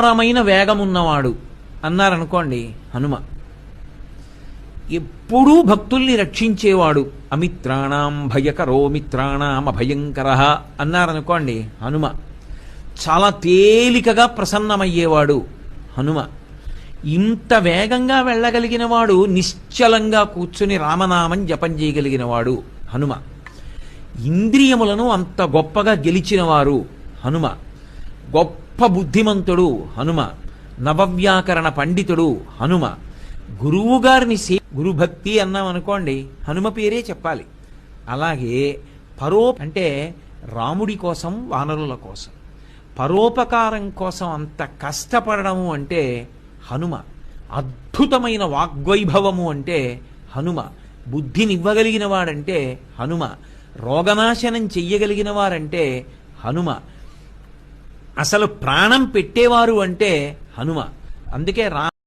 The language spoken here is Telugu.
అపారమైన వేగమున్నవాడు అన్నారనుకోండి హనుమ. ఎప్పుడూ భక్తుల్ని రక్షించేవాడు అమిత్రాణం భయకరో మిత్రాణం అభయంకర అన్నారనుకోండి హనుమ. చాలా తేలికగా ప్రసన్నమయ్యేవాడు హనుమ. ఇంత వేగంగా వెళ్ళగలిగినవాడు నిశ్చలంగా కూర్చుని రామనామం జపం చేయగలిగినవాడు హనుమ. ఇంద్రియములను అంత గొప్పగా గెలిచినవారు హనుమ. గొప్ప గొప్ప బుద్ధిమంతుడు హనుమ నవవ్యాకరణ పండితుడు హనుమ. గురువు గారిని సే గురుభక్తి అన్నాం అనుకోండి హనుమ పేరే చెప్పాలి. అలాగే పరో అంటే రాముడి కోసం వానరుల కోసం. పరోపకారం కోసం అంత కష్టపడము అంటే హనుమ. అద్భుతమైన వాగ్వైభవము అంటే హనుమ. బుద్ధినివ్వగలిగిన వాడంటే హనుమ. రోగనాశనం చెయ్యగలిగిన వారంటే హనుమ. అసలు ప్రాణం పెట్టేవారు అంటే హనుమ. అందుకే రా